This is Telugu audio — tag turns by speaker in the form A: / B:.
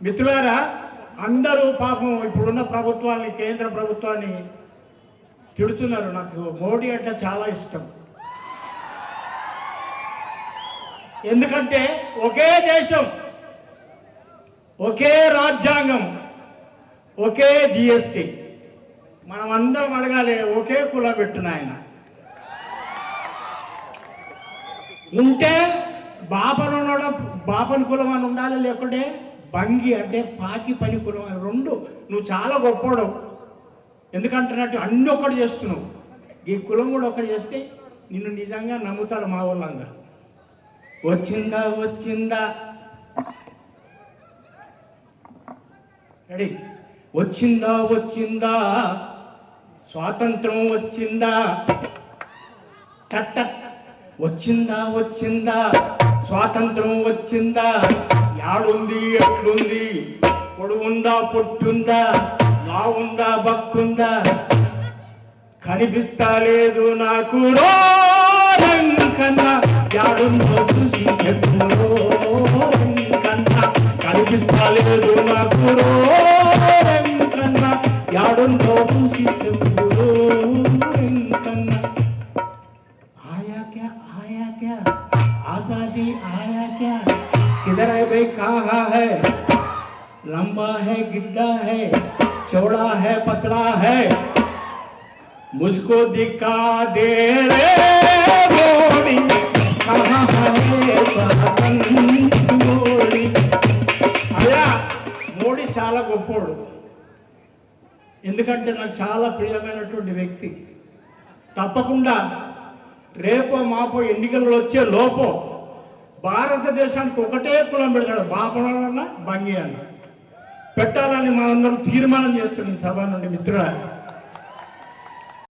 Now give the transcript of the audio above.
A: మిత్రులారా అందరూ పాపం ఇప్పుడున్న ప్రభుత్వాన్ని కేంద్ర ప్రభుత్వాన్ని తిడుతున్నారు. నాకు మోడీ అంటే చాలా ఇష్టం. ఎందుకంటే ఒకే దేశం ఒకే రాజ్యాంగం ఒకే జిఎస్టి మనం అందరం అడగాలి ఒకే కుల పెట్టున ఆయన. ఉంటే బాపను ఉండడం కులం అని ఉండాలి లేకుంటే భంగి అంటే పాకి పని కులం అని రెండు నువ్వు చాలా గొప్పోడు ఎందుకంటున్నట్టు అన్ని ఒక్కటి చేస్తున్నావు. ఈ కులం కూడా ఒకటి చేస్తే నిన్ను నిజంగా నమ్ముతారు మా వాళ్ళందరూ. వచ్చిందా వచ్చిందా? రెడీ. వచ్చిందా వచ్చిందా? స్వాతంత్రం వచ్చిందా? టక్. వచ్చిందా వచ్చిందా? స్వాతంత్రం వచ్చిందా? యాడుంది ఎట్లుంది పొడుగుందా పొట్టుందా లావుందా బక్కుందా కనిపిస్తా లేదు నాకు కన్నా యాడుందో చూసి చెప్పులో కన్నా కనిపిస్తా లేదు నాకు కన్నా యాడుందో చూసి చెప్పులో కన్నా आया क्या आया क्या आजादी आया क्या किधर है भाई कहाँ है लंबा है गिड्डा है चौड़ा है पतला है मुझको दिखा दे रे मोड़ी कहाँ है स्वातंत्र्य मोड़ी అయ్యా మోడీ చాలా గొప్పోడు ఎందుకంటే నాకు చాలా ప్రియమైనటువంటి వ్యక్తి తప్పకుండా రేపో మాపో ఎన్నికలు వచ్చే లోపో భారతదేశానికి ఒకటే కులం పెడతాడు. మా బాపనన్న బంగి అన్న పెట్టాలని మనందరం తీర్మానం చేస్తున్నాం సభ నుండి మిత్రుల